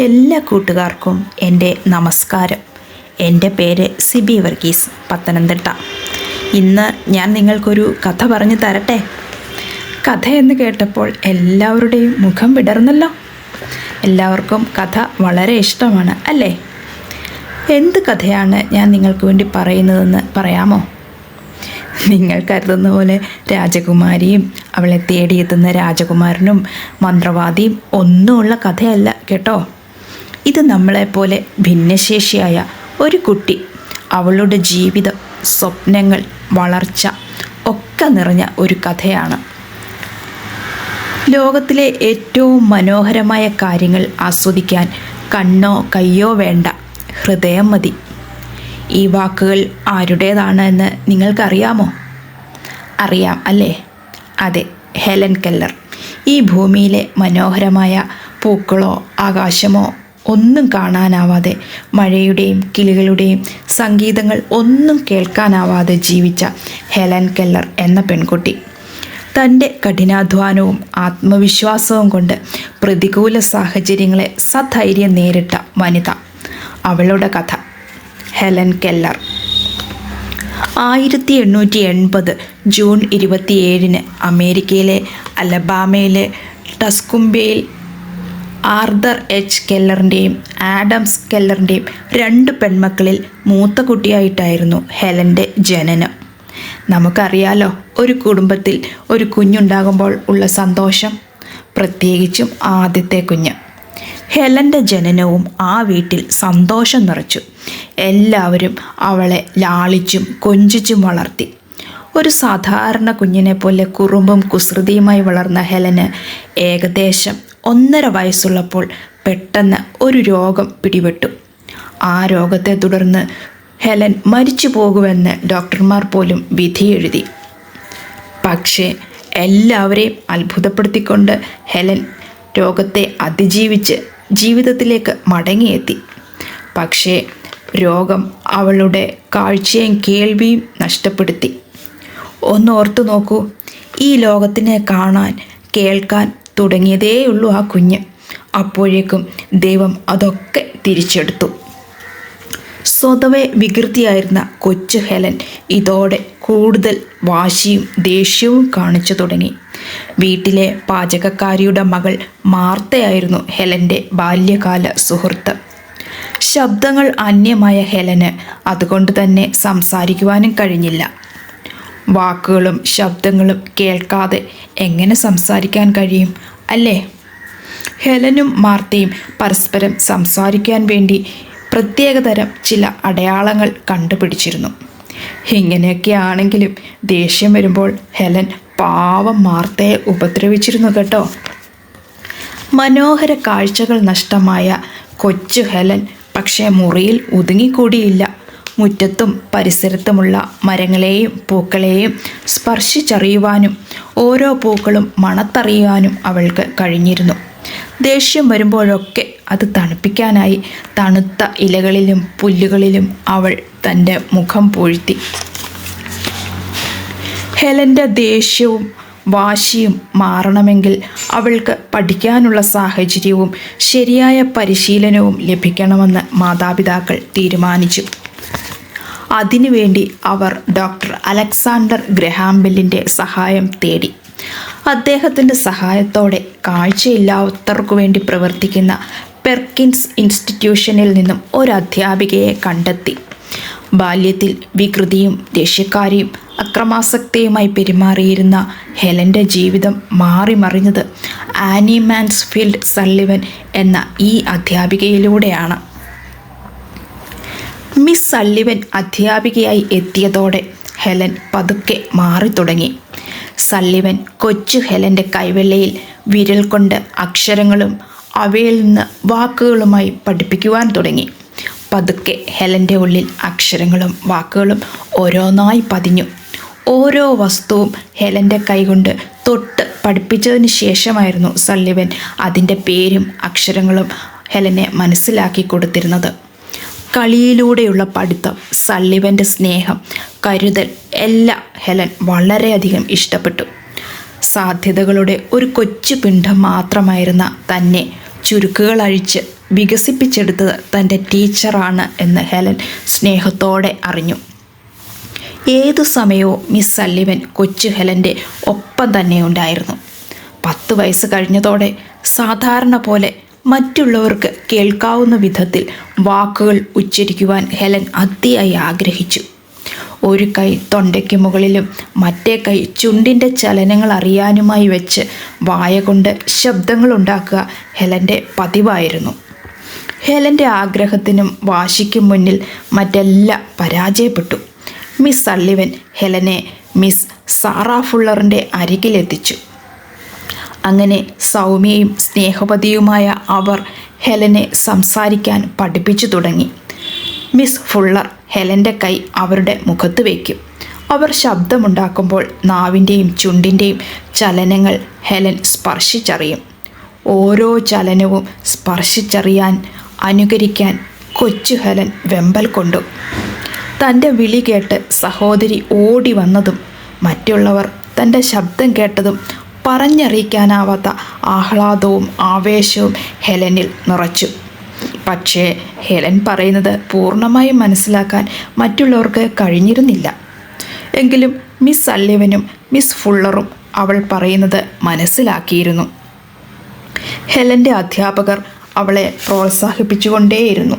എല്ലാ കൂട്ടുകാർക്കും എന്റെ നമസ്കാരം. എന്റെ പേര് സിബി വർഗീസ് പത്തനംതിട്ട. ഇന്ന് ഞാൻ നിങ്ങൾക്കൊരു കഥ പറഞ്ഞു തരട്ടെ? കഥ എന്ന് കേട്ടപ്പോൾ എല്ലാവരുടെയും മുഖം വിടർന്നല്ലോ. എല്ലാവർക്കും കഥ വളരെ ഇഷ്ടമാണ് അല്ലേ? എന്ത് കഥയാണ് ഞാൻ നിങ്ങൾക്ക് വേണ്ടി പറയുന്നതെന്ന് പറയാമോ? നിങ്ങൾ കരുതുന്ന പോലെ രാജകുമാരിയും അവളെ തേടിയെത്തുന്ന രാജകുമാരനും മന്ത്രവാദിയും ഒന്നുമുള്ള കഥയല്ല കേട്ടോ? ഇത് നമ്മളെപ്പോലെ ഭിന്നശേഷിയായ ഒരു കുട്ടി അവളുടെ ജീവിതം സ്വപ്നങ്ങൾ വളർച്ച ഒക്കെ നിറഞ്ഞ ഒരു കഥയാണ്. ലോകത്തിലെ ഏറ്റവും മനോഹരമായ കാര്യങ്ങൾ ആസ്വദിക്കാൻ കണ്ണോ കയ്യോ വേണ്ട ഹൃദയം മതി. ഈ വാക്കുകൾ ആരുടേതാണ് എന്ന് നിങ്ങൾക്കറിയാമോ? അറിയാം അല്ലേ? അതെ ഹെലൻ കെല്ലർ. ഈ ഭൂമിയിലെ മനോഹരമായ പൂക്കളോ ആകാശമോ ഒന്നും കാണാനാവാതെ മഴയുടെയും കിളികളുടെയും സംഗീതങ്ങൾ ഒന്നും കേൾക്കാനാവാതെ ജീവിച്ച ഹെലൻ കെല്ലർ എന്ന പെൺകുട്ടി. തന്റെ കഠിനാധ്വാനവും ആത്മവിശ്വാസവും കൊണ്ട് പ്രതികൂല സാഹചര്യങ്ങളെ സധൈര്യം നേരിട്ട വനിത. അവളുടെ കഥ ഹെലൻ കെല്ലർ. ആയിരത്തി എണ്ണൂറ്റി എൺപത് ജൂൺ ഇരുപത്തിയേഴിന് അമേരിക്കയിലെ അലബാമയിലെ ടസ്കുംബയിൽ ആർദർ എച്ച് കെല്ലറിന്റെയും ആഡംസ് കെല്ലറിന്റെയും രണ്ട് പെൺമക്കളിൽ മൂത്ത കുട്ടിയായിട്ടായിരുന്നു ഹെലന്റെ ജനനം. നമുക്കറിയാലോ ഒരു കുടുംബത്തിൽ ഒരു കുഞ്ഞുണ്ടാകുമ്പോൾ ഉള്ള സന്തോഷം പ്രത്യേകിച്ചും ആദ്യത്തെ കുഞ്ഞ്. ഹെലന്റെ ജനനവും ആ വീട്ടിൽ സന്തോഷം നിറച്ചു. എല്ലാവരും അവളെ ലാളിച്ചും കൊഞ്ചിച്ചും വളർത്തി. ഒരു സാധാരണ കുഞ്ഞിനെ പോലെ കുറുമ്പും കുസൃതിയുമായി വളർന്ന ഹെലന് ഏകദേശം ഒന്നര വയസ്സുള്ളപ്പോൾ പെട്ടെന്ന് ഒരു രോഗം പിടിപെട്ടു. ആ രോഗത്തെ തുടർന്ന് ഹെലൻ മരിച്ചു പോകുമെന്ന് ഡോക്ടർമാർ പോലും വിധിയെഴുതി പക്ഷേ എല്ലാവരെയും അത്ഭുതപ്പെടുത്തിക്കൊണ്ട് ഹെലൻ രോഗത്തെ അതിജീവിച്ച് ജീവിതത്തിലേക്ക് മടങ്ങിയെത്തി. പക്ഷേ രോഗം അവളുടെ കാഴ്ചയും കേൾവിയും നഷ്ടപ്പെടുത്തി. ഒന്ന് ഓർത്തു നോക്കൂ ഈ ലോകത്തിനെ കാണാൻ കേൾക്കാൻ തുടങ്ങിയതേയുള്ളൂ ആ കുഞ്ഞ്. അപ്പോഴേക്കും ദൈവം അതൊക്കെ തിരിച്ചെടുത്തു. സ്വതവേ വികൃതിയായിരുന്ന കൊച്ചു ഹെലൻ ഇതോടെ കൂടുതൽ വാശിയും ദേഷ്യവും കാണിച്ചു തുടങ്ങി. വീട്ടിലെ പാചകക്കാരിയുടെ മകൾ മാർത്തയായിരുന്നു ഹെലന്റെ ബാല്യകാല സുഹൃത്ത്. ശബ്ദങ്ങൾ അന്യമായ ഹെലന് അതുകൊണ്ട് തന്നെ സംസാരിക്കുവാനും കഴിഞ്ഞില്ല. വാക്കുകളും ശബ്ദങ്ങളും കേൾക്കാതെ എങ്ങനെ സംസാരിക്കാൻ കഴിയും അല്ലേ? ഹെലനും മാർത്തയും പരസ്പരം സംസാരിക്കാൻ വേണ്ടി പ്രത്യേകതരം ചില അടയാളങ്ങൾ കണ്ടുപിടിച്ചിരുന്നു. ഇങ്ങനെയൊക്കെ ആണെങ്കിലും ദേഷ്യം വരുമ്പോൾ ഹെലൻ പാവം മാർത്തയെ ഉപദ്രവിച്ചിരുന്നു കേട്ടോ. മനോഹര കാഴ്ചകൾ നഷ്ടമായ കൊച്ചു ഹെലൻ പക്ഷേ മുറിയിൽ ഒതുങ്ങിക്കൂടിയില്ല. മുറ്റത്തും പരിസരത്തുമുള്ള മരങ്ങളെയും പൂക്കളെയും സ്പർശിച്ചറിയുവാനും ഓരോ പൂക്കളും മണത്തറിയുവാനും അവൾക്ക് കഴിഞ്ഞിരുന്നു. ദേഷ്യം വരുമ്പോഴൊക്കെ അത് തണുപ്പിക്കാനായി തണുത്ത ഇലകളിലും പുല്ലുകളിലും അവൾ തന്റെ മുഖം പൂഴ്ത്തി. ഹെലന്റെ ദേഷ്യവും വാശിയും മാറണമെങ്കിൽ അവൾക്ക് പഠിക്കാനുള്ള സാഹചര്യവും ശരിയായ പരിശീലനവും ലഭിക്കണമെന്ന് മാതാപിതാക്കൾ തീരുമാനിച്ചു. അതിനുവേണ്ടി അവർ ഡോക്ടർ അലക്സാണ്ടർ ഗ്രഹാംബെല്ലിന്റെ സഹായം തേടി. അദ്ദേഹത്തിന്റെ സഹായത്തോടെ കാഴ്ചയില്ലാത്തവർക്കു വേണ്ടി പ്രവർത്തിക്കുന്ന പെർക്കിൻസ് ഇൻസ്റ്റിറ്റ്യൂഷനിൽ നിന്നും ഒരു അധ്യാപികയെ കണ്ടെത്തി. ബാല്യത്തിൽ വികൃതിയും ദേഷ്യക്കാരിയും അക്രമാസക്തിയുമായി പെരുമാറിയിരുന്ന ഹെലന്റെ ജീവിതം മാറിമറിഞ്ഞത് ആനി മാൻസ്ഫീൽഡ് സള്ളിവൻ എന്ന ഈ അധ്യാപികയിലൂടെയാണ്. മിസ് സള്ളിവൻ അധ്യാപികയായി എത്തിയതോടെ ഹെലൻ പതുക്കെ മാറി തുടങ്ങി. സള്ളിവൻ കൊച്ചു ഹെലന്റെ കൈവെള്ളയിൽ വിരൽ കൊണ്ട് അക്ഷരങ്ങളും അവയിൽ നിന്ന് വാക്കുകളുമായി പഠിപ്പിക്കുവാൻ തുടങ്ങി. പതുക്കെ ഹെലന്റെ ഉള്ളിൽ അക്ഷരങ്ങളും വാക്കുകളും ഓരോന്നായി പതിഞ്ഞു. ഓരോ വസ്തുവും ഹെലന്റെ കൈകൊണ്ട് തൊട്ട് പഠിപ്പിച്ചതിന് ശേഷമായിരുന്നു സള്ളിവൻ അതിന്റെ പേരും അക്ഷരങ്ങളും ഹെലനെ മനസ്സിലാക്കി കൊടുത്തിരുന്നത്. കളിയിലൂടെയുള്ള പഠിത്തം സള്ളിവന്റെ സ്നേഹം കരുതൽ എല്ലാം ഹെലൻ വളരെയധികം ഇഷ്ടപ്പെട്ടു. സാധ്യതകളുടെ ഒരു കൊച്ചു പിണ്ഡം മാത്രമായിരുന്ന തന്നെ ചുരുക്കുകൾ അഴിച്ച് വികസിപ്പിച്ചെടുത്തത് തന്റെ ടീച്ചറാണ് എന്ന് ഹെലൻ സ്നേഹത്തോടെ അറിഞ്ഞു. ഏതു സമയവും മിസ് സല്ലിവൻ കൊച്ചു ഹെലന്റെ ഒപ്പം തന്നെ ഉണ്ടായിരുന്നു. പത്ത് വയസ്സ് കഴിഞ്ഞതോടെ സാധാരണ പോലെ മറ്റുള്ളവർക്ക് കേൾക്കാവുന്ന വിധത്തിൽ വാക്കുകൾ ഉച്ചരിക്കുവാൻ ഹെലൻ അതിയായി ആഗ്രഹിച്ചു. ഒരു കൈ തൊണ്ടയ്ക്ക് മുകളിലും മറ്റേ കൈ ചുണ്ടിന്റെ ചലനങ്ങൾ അറിയാനുമായി വെച്ച് വായ കൊണ്ട് ശബ്ദങ്ങൾ ഉണ്ടാക്കുക ഹെലന്റെ പതിവായിരുന്നു. ഹെലന്റെ ആഗ്രഹത്തിനും വാശിക്കും മുന്നിൽ മറ്റെല്ലാം പരാജയപ്പെട്ടു. മിസ് സള്ളിവൻ ഹെലനെ മിസ് സാറ ഫുള്ളറിന്റെ അരികിലെത്തിച്ചു. അങ്ങനെ സൗമ്യയും സ്നേഹപതിയുമായ അവർ ഹെലനെ സംസാരിക്കാൻ പഠിപ്പിച്ചു തുടങ്ങി. മിസ് ഫുള്ളർ ഹെലന്റെ കൈ അവരുടെ മുഖത്ത് വയ്ക്കും അവർ ശബ്ദമുണ്ടാക്കുമ്പോൾ നാവിന്റെയും ചുണ്ടിന്റെയും ചലനങ്ങൾ ഹെലൻ സ്പർശിച്ചറിയും. ഓരോ ചലനവും സ്പർശിച്ചറിയാൻ അനുകരിക്കാൻ കൊച്ചു ഹെലൻ വെമ്പൽ കൊണ്ടു. തന്റെ വിളി കേട്ട് സഹോദരി ഓടി വന്നതും മറ്റുള്ളവർ തന്റെ ശബ്ദം കേട്ടതും പറഞ്ഞറിയിക്കാനാവാത്ത ആഹ്ലാദവും ആവേശവും ഹെലനിൽ നിറച്ചു. പക്ഷേ ഹെലൻ പറയുന്നത് പൂർണമായും മനസ്സിലാക്കാൻ മറ്റുള്ളവർക്ക് കഴിഞ്ഞിരുന്നില്ല. എങ്കിലും മിസ് അല്ലിവനും മിസ് ഫുള്ളറും അവൾ പറയുന്നത് മനസ്സിലാക്കിയിരുന്നു. ഹെലന്റെ അധ്യാപകർ അവളെ പ്രോത്സാഹിപ്പിച്ചുകൊണ്ടേയിരുന്നു.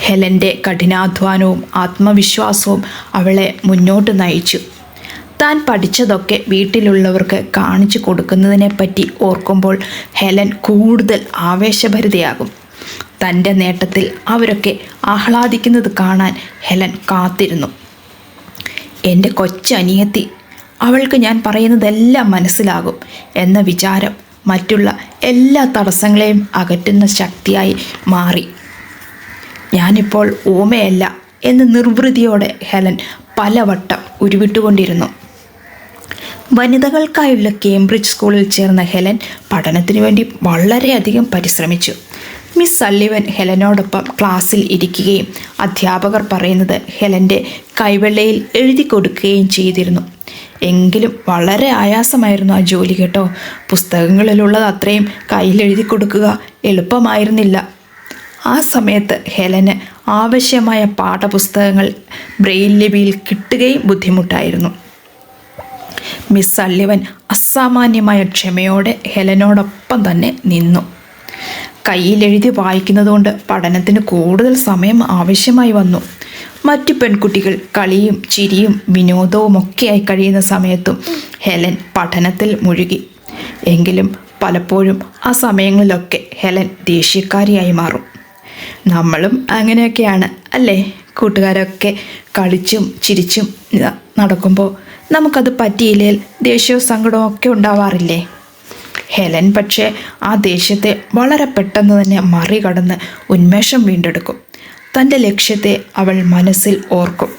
ഹെലന്റെ കഠിനാധ്വാനവും ആത്മവിശ്വാസവും അവളെ മുന്നോട്ട് നയിച്ചു. താൻ പഠിച്ചതൊക്കെ വീട്ടിലുള്ളവർക്ക് കാണിച്ചു കൊടുക്കുന്നതിനെപ്പറ്റി ഓർക്കുമ്പോൾ ഹെലൻ കൂടുതൽ ആവേശഭരിതയാകും. തന്റെ നേട്ടത്തിൽ അവരൊക്കെ ആഹ്ലാദിക്കുന്നത് കാണാൻ ഹെലൻ കാത്തിരുന്നു. എന്റെ കൊച്ചനിയത്തി അവൾക്ക് ഞാൻ പറയുന്നതെല്ലാം മനസ്സിലാകും എന്ന വിചാരം മറ്റുള്ള എല്ലാ തടസ്സങ്ങളെയും അകറ്റുന്ന ശക്തിയായി മാറി. ഞാനിപ്പോൾ ഊമയല്ല എന്ന് നിർവൃതിയോടെ ഹെലൻ പലവട്ടം ഉരുവിട്ടുകൊണ്ടിരുന്നു. വനിതകൾക്കായുള്ള കേംബ്രിഡ്ജ് സ്കൂളിൽ ചേർന്ന ഹെലൻ പഠനത്തിനു വേണ്ടി വളരെയധികം പരിശ്രമിച്ചു. മിസ് സല്ലിവൻ ഹെലനോടൊപ്പം ക്ലാസ്സിൽ ഇരിക്കുകയും അധ്യാപകർ പറയുന്നത് ഹെലന്റെ കൈവെള്ളയിൽ എഴുതി കൊടുക്കുകയും ചെയ്തിരുന്നു. എങ്കിലും വളരെ ആയാസമായിരുന്നു ആ ജോലി കേട്ടോ. പുസ്തകങ്ങളിലുള്ളത് അത്രയും കയ്യിൽ എഴുതി കൊടുക്കുക എളുപ്പമായിരുന്നില്ല. ആ സമയത്ത് ഹെലന് ആവശ്യമായ പാഠപുസ്തകങ്ങൾ ബ്രെയിൽ ലിപിയിൽ കിട്ടുകയും ബുദ്ധിമുട്ടായിരുന്നു. മിസ് സള്ളിവൻ അസാമാന്യമായ ക്ഷമയോടെ ഹെലനോടൊപ്പം തന്നെ നിന്നു. കയ്യിലെഴുതി വായിക്കുന്നതുകൊണ്ട് പഠനത്തിന് കൂടുതൽ സമയം ആവശ്യമായി വന്നു. മറ്റു പെൺകുട്ടികൾ കളിയും ചിരിയും വിനോദവും ഒക്കെയായി കഴിയുന്ന സമയത്തും ഹെലൻ പഠനത്തിൽ മുഴുകി. എങ്കിലും പലപ്പോഴും ആ സമയങ്ങളിലൊക്കെ ഹെലൻ ദേഷ്യക്കാരിയായി മാറും. നമ്മളും അങ്ങനെയൊക്കെയാണ് അല്ലേ? കൂട്ടുകാരൊക്കെ കളിച്ചും ചിരിച്ചും നടക്കുമ്പോൾ നമുക്കത് പറ്റിയില്ലേൽ ദേഷ്യവും സങ്കടവും ഒക്കെ ഉണ്ടാവാറില്ലേ? ഹെലൻ പക്ഷേ ആ ദേഷ്യത്തെ വളരെ പെട്ടെന്ന് തന്നെ മറികടന്ന് ഉന്മേഷം വീണ്ടെടുക്കും. തന്റെ ലക്ഷ്യത്തെ അവൾ മനസ്സിൽ ഓർക്കും.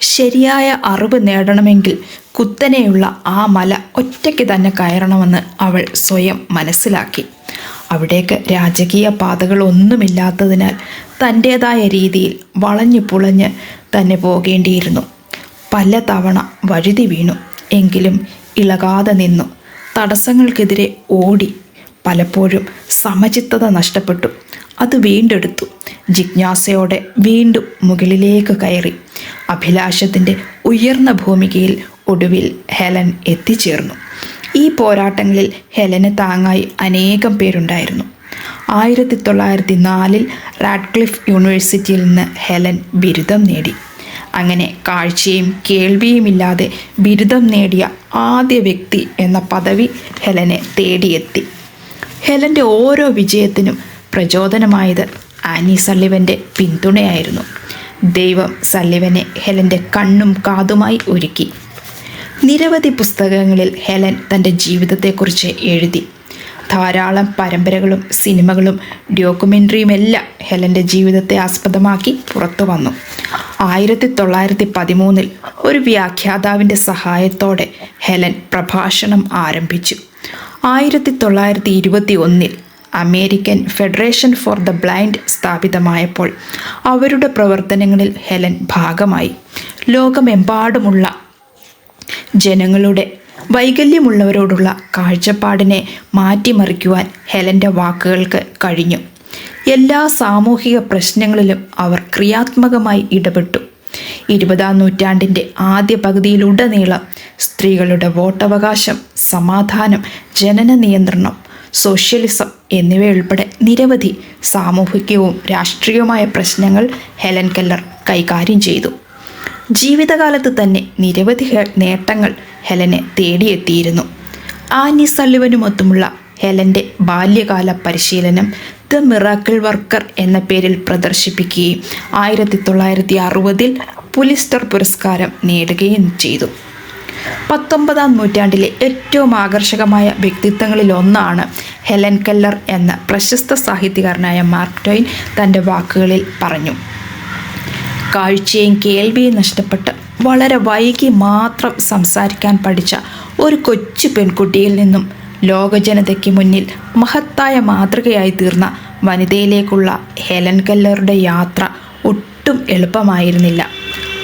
ശരിയായ അറിവ് നേടണമെങ്കിൽ കുത്തനെയുള്ള ആ മല ഒറ്റയ്ക്ക് തന്നെ കയറണമെന്ന് അവൾ സ്വയം മനസ്സിലാക്കി. അവിടേക്ക് രാജകീയ പാതകളൊന്നുമില്ലാത്തതിനാൽ തന്റേതായ രീതിയിൽ വളഞ്ഞു പുളഞ്ഞ് തന്നെ പോകേണ്ടിയിരുന്നു. പല തവണ വഴുതി വീണു. എങ്കിലും ഇളകാതെ നിന്നു. തടസ്സങ്ങൾക്കെതിരെ ഓടി പലപ്പോഴും സമചിത്തത നഷ്ടപ്പെട്ടു. അത് വീണ്ടെടുത്തു. ജിജ്ഞാസയോടെ വീണ്ടും മുകളിലേക്ക് കയറി. അഭിലാഷത്തിന്റെ ഉയർന്ന ഭൂമികയിൽ ഒടുവിൽ ഹെലൻ എത്തിച്ചേർന്നു. ഈ പോരാട്ടങ്ങളിൽ ഹെലന് താങ്ങായി അനേകം പേരുണ്ടായിരുന്നു. ആയിരത്തി തൊള്ളായിരത്തി നാലിൽ റാഡ്ക്ലിഫ് യൂണിവേഴ്സിറ്റിയിൽ നിന്ന് ഹെലൻ ബിരുദം നേടി. അങ്ങനെ കാഴ്ചയും കേൾവിയുമില്ലാതെ ബിരുദം നേടിയ ആദ്യ വ്യക്തി എന്ന പദവി ഹെലനെ തേടിയെത്തി. ഹെലന്റെ ഓരോ വിജയത്തിനും പ്രചോദനമായത് ആനി സള്ളിവന്റെ പിന്തുണയായിരുന്നു. ദൈവം സള്ളിവനെ ഹെലന്റെ കണ്ണും കാതുമായി ഒരുക്കി. നിരവധി പുസ്തകങ്ങളിൽ ഹെലൻ തന്റെ ജീവിതത്തെക്കുറിച്ച് എഴുതി. ധാരാളം പരമ്പരകളും സിനിമകളും ഡോക്യുമെന്ററിയുമെല്ലാം ഹെലന്റെ ജീവിതത്തെ ആസ്പദമാക്കി പുറത്തു വന്നു ആയിരത്തി തൊള്ളായിരത്തി പതിമൂന്നിൽ ഒരു വ്യാഖ്യാതാവിന്റെ സഹായത്തോടെ ഹെലൻ പ്രഭാഷണം ആരംഭിച്ചു. ആയിരത്തി തൊള്ളായിരത്തി ഇരുപത്തി ഒന്നിൽ American Federation for the Blind സ്ഥാപിതമായപ്പോൾ അവരുടെ പ്രവർത്തനങ്ങളിൽ ഹെലൻ ഭാഗമായി. ലോകമെമ്പാടുമുള്ള ജനങ്ങളുടെ വൈകല്യമുള്ളവരോടുള്ള കാഴ്ചപ്പാടിനെ മാറ്റിമറിക്കുവാൻ ഹെലന്റെ വാക്കുകൾക്ക് കഴിഞ്ഞു. എല്ലാ സാമൂഹിക പ്രശ്നങ്ങളിലും അവർ ക്രിയാത്മകമായി ഇടപെട്ടു. ഇരുപതാം നൂറ്റാണ്ടിന്റെ ആദ്യ പകുതിയിലുടനീളം സ്ത്രീകളുടെ വോട്ടവകാശം സമാധാനം ജനന നിയന്ത്രണം സോഷ്യലിസം എന്നിവയുൾപ്പെടെ നിരവധി സാമൂഹികവും രാഷ്ട്രീയവുമായ പ്രശ്നങ്ങൾ ഹെലൻ കെല്ലർ കൈകാര്യം ചെയ്തു. ജീവിതകാലത്ത് തന്നെ നിരവധി നേട്ടങ്ങൾ ഹെലനെ തേടിയെത്തിയിരുന്നു. ആനി സള്ളിവനുമൊത്തുമുള്ള ഹെലന്റെ ബാല്യകാല പരിശീലനം ദ മിറാക്കിൾ വർക്കർ എന്ന പേരിൽ പ്രദർശിപ്പിക്കുകയും ആയിരത്തി തൊള്ളായിരത്തി അറുപതിൽ പുലിസ്റ്റർ പുരസ്കാരം നേടുകയും ചെയ്തു. പത്തൊമ്പതാം നൂറ്റാണ്ടിലെ ഏറ്റവും ആകർഷകമായ വ്യക്തിത്വങ്ങളിൽ ഒന്നാണ് ഹെലൻ കെല്ലർ എന്ന പ്രശസ്ത സാഹിത്യകാരനായ മാർക്ക് ടോയിൻ തന്റെ വാക്കുകളിൽ പറഞ്ഞു. കാഴ്ചയും കേൾവിയും നഷ്ടപ്പെട്ട് വളരെ വൈകി മാത്രം സംസാരിക്കാൻ പഠിച്ച ഒരു കൊച്ചു പെൺകുട്ടിയിൽ നിന്നും ലോകജനതയ്ക്ക് മുന്നിൽ മഹത്തായ മാതൃകയായി തീർന്ന വനിതയിലേക്കുള്ള ഹെലൻ കല്ലറുടെ യാത്ര ഒട്ടും എളുപ്പമായിരുന്നില്ല.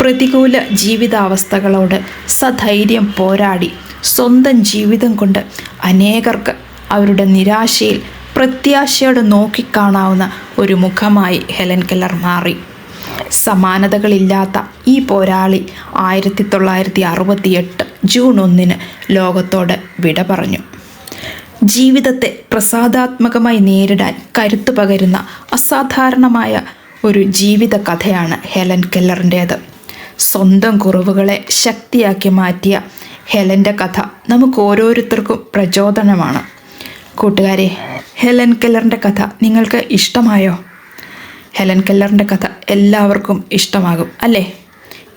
പ്രതികൂല ജീവിതാവസ്ഥകളോട് സധൈര്യം പോരാടി സ്വന്തം ജീവിതം കൊണ്ട് അനേകർക്ക് അവരുടെ നിരാശയിൽ പ്രത്യാശയോടെ നോക്കിക്കാണാവുന്ന ഒരു മുഖമായി ഹെലൻ കെല്ലർ മാറി. സമാനതകളില്ലാത്ത ഈ പോരാളി ആയിരത്തി തൊള്ളായിരത്തി അറുപത്തിയെട്ട് ജൂൺ ഒന്നിന് ലോകത്തോട് വിട പറഞ്ഞു. ജീവിതത്തെ പ്രസാദാത്മകമായി നേരിടാൻ കരുത്തു പകരുന്ന അസാധാരണമായ ഒരു ജീവിത കഥയാണ് ഹെലൻ കെല്ലറിന്റേത്. സ്വന്തം കുറവുകളെ ശക്തിയാക്കി മാറ്റിയ ഹെലന്റെ കഥ നമുക്ക് ഓരോരുത്തർക്കും പ്രചോദനമാണ്. കൂട്ടുകാരെ ഹെലൻ കെല്ലറിന്റെ കഥ നിങ്ങൾക്ക് ഇഷ്ടമായോ? ഹെലൻ കെല്ലറിന്റെ കഥ എല്ലാവർക്കും ഇഷ്ടമാകും അല്ലേ?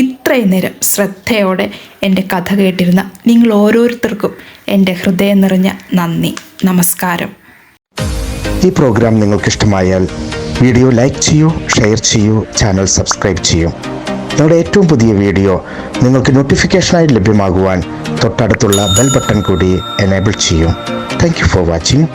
ഇത്രയും നേരം ശ്രദ്ധയോടെ എന്റെ കഥ കേട്ടിരുന്ന നിങ്ങൾ ഓരോരുത്തർക്കും എന്റെ ഹൃദയം നിറഞ്ഞ നന്ദി. നമസ്കാരം. ഈ പ്രോഗ്രാം നിങ്ങൾക്ക് ഇഷ്ടമായാൽ വീഡിയോ ലൈക്ക് ചെയ്യൂ ഷെയർ ചെയ്യൂ ചാനൽ സബ്സ്ക്രൈബ് ചെയ്യൂ. നിങ്ങളുടെ ഏറ്റവും പുതിയ വീഡിയോ നിങ്ങൾക്ക് നോട്ടിഫിക്കേഷനായി ലഭ്യമാകുവാൻ തൊട്ടടുത്തുള്ള ബെൽ ബട്ടൺ കൂടി എനേബിൾ ചെയ്യും. Thank for watching.